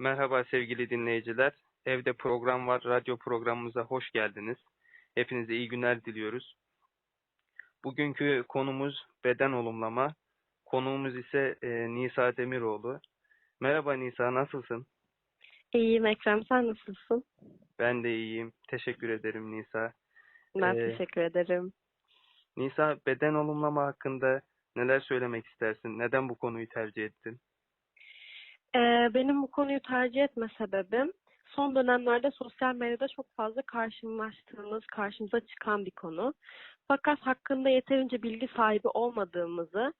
Merhaba sevgili dinleyiciler. Evde program var. Radyo programımıza hoş geldiniz. Hepinize iyi günler diliyoruz. Bugünkü konumuz beden olumlama. Konuğumuz ise e, Nisa Demiroğlu. Merhaba Nisa, nasılsın? İyiyim Ekrem, sen nasılsın? Ben de iyiyim. Teşekkür ederim Nisa. Ben Ee, teşekkür ederim. Nisa, beden olumlama hakkında neler söylemek istersin? Neden bu konuyu tercih ettin? Ee, benim bu konuyu tercih etme sebebim son dönemlerde sosyal medyada çok fazla karşılaştığımız, karşımıza çıkan bir konu. Fakat hakkında yeterince bilgi sahibi olmadığımızı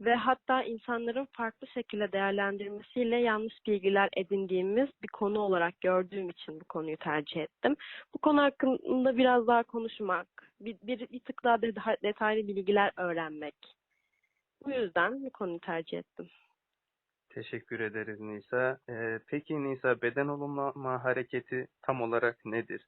ve hatta insanların farklı şekilde değerlendirmesiyle yanlış bilgiler edindiğimiz bir konu olarak gördüğüm için bu konuyu tercih ettim. Bu konu hakkında biraz daha konuşmak, bir, bir, bir tık daha deta- detaylı bilgiler öğrenmek. Bu yüzden bu konuyu tercih ettim. Teşekkür ederiz Nisa. Ee, peki Nisa, beden olumlama hareketi tam olarak nedir?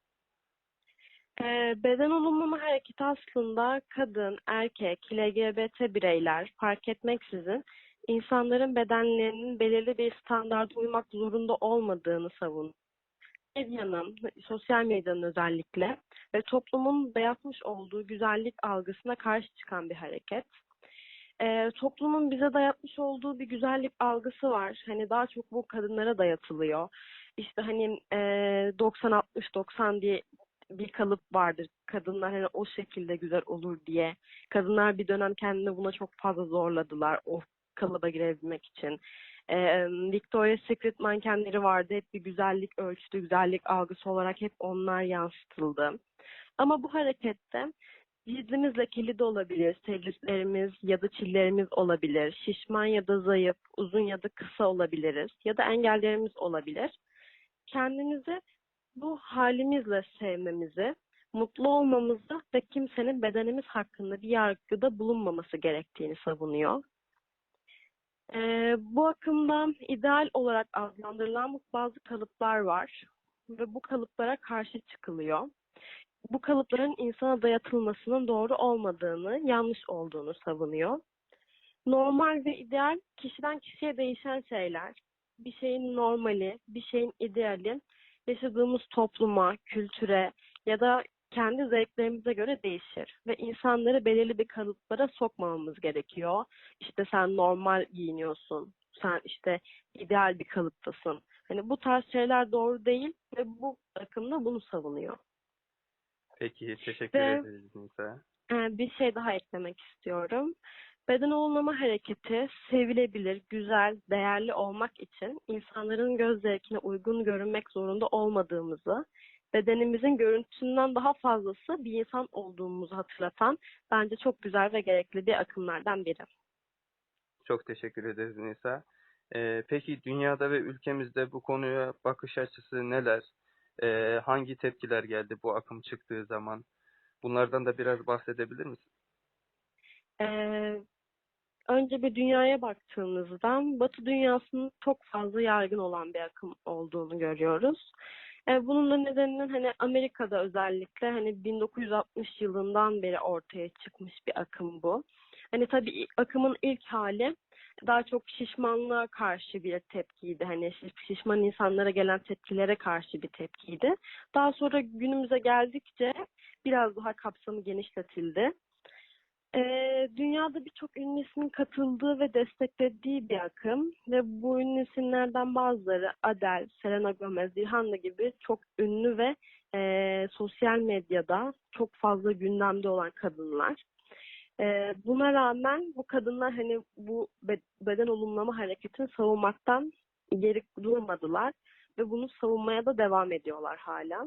Ee, beden olumlama hareketi aslında kadın, erkek, LGBT bireyler fark etmeksizin insanların bedenlerinin belirli bir standarda uymak zorunda olmadığını savun. Medyanın, sosyal medyanın özellikle ve toplumun dayatmış olduğu güzellik algısına karşı çıkan bir hareket. Ee, toplumun bize dayatmış olduğu bir güzellik algısı var. Hani daha çok bu kadınlara dayatılıyor. İşte hani e, 90-60-90 diye bir kalıp vardır. Kadınlar hani o şekilde güzel olur diye. Kadınlar bir dönem kendini buna çok fazla zorladılar o kalıba girebilmek için. Ee, Victoria's Secret mankenleri vardı. Hep bir güzellik ölçütü, güzellik algısı olarak hep onlar yansıtıldı. Ama bu harekette cildimiz lekeli de olabilir, selülitlerimiz ya da çillerimiz olabilir, şişman ya da zayıf, uzun ya da kısa olabiliriz ya da engellerimiz olabilir. Kendimizi bu halimizle sevmemizi, mutlu olmamızı ve kimsenin bedenimiz hakkında bir yargıda bulunmaması gerektiğini savunuyor. Ee, bu akımdan ideal olarak adlandırılan bazı kalıplar var ve bu kalıplara karşı çıkılıyor. Bu kalıpların insana dayatılmasının doğru olmadığını, yanlış olduğunu savunuyor. Normal ve ideal kişiden kişiye değişen şeyler. Bir şeyin normali, bir şeyin ideali yaşadığımız topluma, kültüre ya da kendi zevklerimize göre değişir. Ve insanları belirli bir kalıplara sokmamamız gerekiyor. İşte sen normal giyiniyorsun, sen işte ideal bir kalıptasın. Hani bu tarz şeyler doğru değil ve bu akımda bunu savunuyor. Peki, teşekkür Ve- ederiz Nisa. Ee, bir şey daha eklemek istiyorum. Beden olumlama hareketi sevilebilir, güzel, değerli olmak için insanların göz zevkine uygun görünmek zorunda olmadığımızı, bedenimizin görüntüsünden daha fazlası bir insan olduğumuzu hatırlatan bence çok güzel ve gerekli bir akımlardan biri. Çok teşekkür ederiz Nisa. Ee, peki dünyada ve ülkemizde bu konuya bakış açısı neler? Ee, hangi tepkiler geldi bu akım çıktığı zaman? Bunlardan da biraz bahsedebilir misin? Ee, önce bir dünyaya baktığımızda Batı dünyasının çok fazla yaygın olan bir akım olduğunu görüyoruz. Ee, bunun da nedeninin hani Amerika'da özellikle hani 1960 yılından beri ortaya çıkmış bir akım bu. Hani tabii akımın ilk hali daha çok şişmanlığa karşı bir tepkiydi. Hani şiş- şişman insanlara gelen tepkilere karşı bir tepkiydi. Daha sonra günümüze geldikçe biraz daha kapsamı genişletildi. Ee, dünyada birçok ünlü katıldığı ve desteklediği bir akım ve bu ünlü isimlerden bazıları Adele, Selena Gomez, Rihanna gibi çok ünlü ve e, sosyal medyada çok fazla gündemde olan kadınlar. Ee, buna rağmen bu kadınlar hani bu be- beden olumlama hareketini savunmaktan geri durmadılar ve bunu savunmaya da devam ediyorlar hala.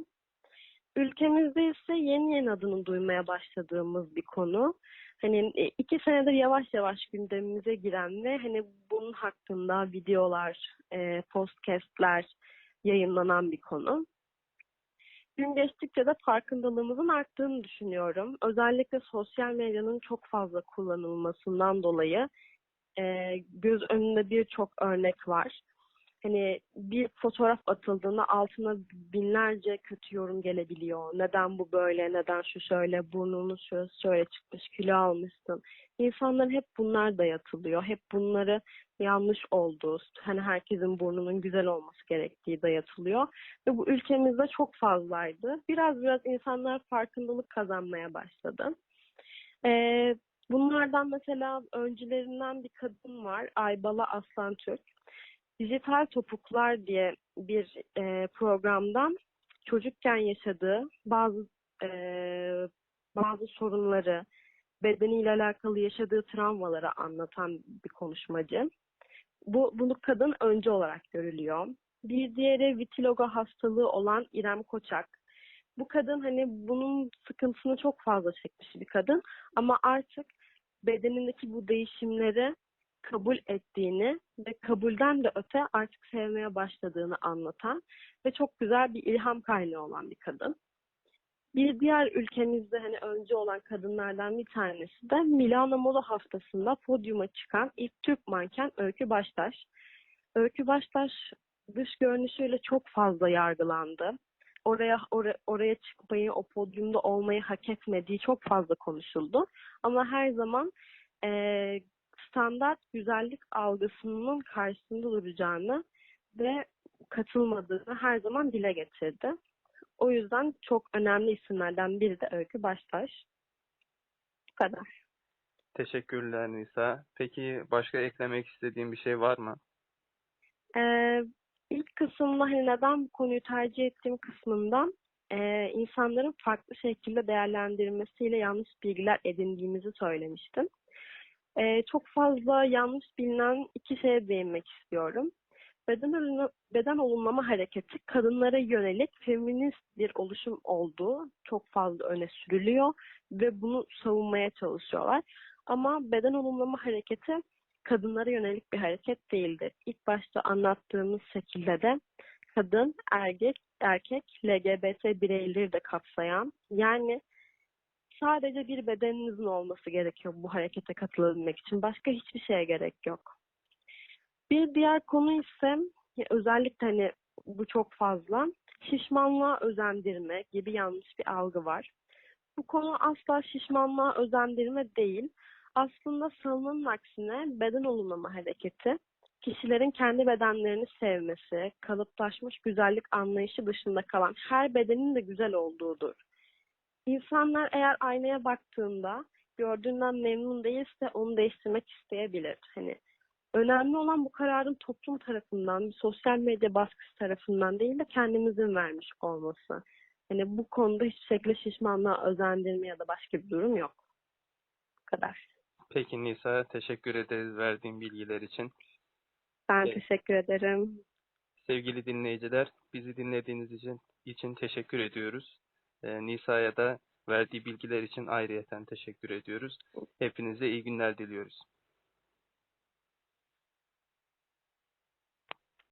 Ülkemizde ise yeni yeni adını duymaya başladığımız bir konu. Hani e, iki senedir yavaş yavaş gündemimize giren ve hani bunun hakkında videolar, e, podcastler yayınlanan bir konu. Gün geçtikçe de farkındalığımızın arttığını düşünüyorum. Özellikle sosyal medyanın çok fazla kullanılmasından dolayı e, göz önünde birçok örnek var. Hani bir fotoğraf atıldığında altına binlerce kötü yorum gelebiliyor. Neden bu böyle, neden şu şöyle, burnunun şurası şöyle çıkmış, kilo almışsın. İnsanların hep bunlar dayatılıyor. Hep bunları yanlış olduğu, hani herkesin burnunun güzel olması gerektiği dayatılıyor. Ve bu ülkemizde çok fazlaydı. Biraz biraz insanlar farkındalık kazanmaya başladı. Ee, bunlardan mesela öncülerinden bir kadın var, Aybala Aslan Türk. Dijital Topuklar diye bir e, programdan çocukken yaşadığı bazı e, bazı sorunları, bedeniyle alakalı yaşadığı travmaları anlatan bir konuşmacı. Bu bunu kadın önce olarak görülüyor. Bir diğeri vitiligo hastalığı olan İrem Koçak. Bu kadın hani bunun sıkıntısını çok fazla çekmiş bir kadın ama artık bedenindeki bu değişimleri kabul ettiğini ve kabulden de öte artık sevmeye başladığını anlatan ve çok güzel bir ilham kaynağı olan bir kadın. Bir diğer ülkemizde hani önce olan kadınlardan bir tanesi de Milano Moda Haftası'nda podyuma çıkan ilk Türk manken Öykü Baştaş. Öykü Baştaş dış görünüşüyle çok fazla yargılandı. Oraya oraya, oraya çıkmayı, o podyumda olmayı hak etmediği çok fazla konuşuldu. Ama her zaman standart güzellik algısının karşısında duracağını ve katılmadığını her zaman dile getirdi. O yüzden çok önemli isimlerden biri de Öykü Baştaş. Bu kadar. Teşekkürler Nisa. Peki başka eklemek istediğin bir şey var mı? Ee, ilk kısımda hani neden bu konuyu tercih ettiğim kısmından e, insanların farklı şekilde değerlendirmesiyle yanlış bilgiler edindiğimizi söylemiştim. Ee, çok fazla yanlış bilinen iki şeye değinmek istiyorum. Beden, olumlama, beden olumlama hareketi kadınlara yönelik feminist bir oluşum olduğu çok fazla öne sürülüyor ve bunu savunmaya çalışıyorlar. Ama beden olumlama hareketi kadınlara yönelik bir hareket değildir. İlk başta anlattığımız şekilde de kadın, erkek, erkek, LGBT bireyleri de kapsayan yani sadece bir bedeninizin olması gerekiyor bu harekete katılabilmek için. Başka hiçbir şeye gerek yok. Bir diğer konu ise özellikle hani bu çok fazla şişmanlığa özendirme gibi yanlış bir algı var. Bu konu asla şişmanlığa özendirme değil. Aslında salının aksine beden olumlama hareketi kişilerin kendi bedenlerini sevmesi, kalıplaşmış güzellik anlayışı dışında kalan her bedenin de güzel olduğudur. İnsanlar eğer aynaya baktığında gördüğünden memnun değilse onu değiştirmek isteyebilir. Hani önemli olan bu kararın toplum tarafından, bir sosyal medya baskısı tarafından değil de kendimizin vermiş olması. Hani bu konuda hiçbir şekilde şişmanlığa özendirme ya da başka bir durum yok. Bu kadar. Peki Nisa, teşekkür ederiz verdiğin bilgiler için. Ben Evet. teşekkür ederim. Sevgili dinleyiciler, bizi dinlediğiniz için için teşekkür ediyoruz. Ee, Nisa'ya da verdiği bilgiler için ayrıyeten teşekkür ediyoruz. Hepinize iyi günler diliyoruz.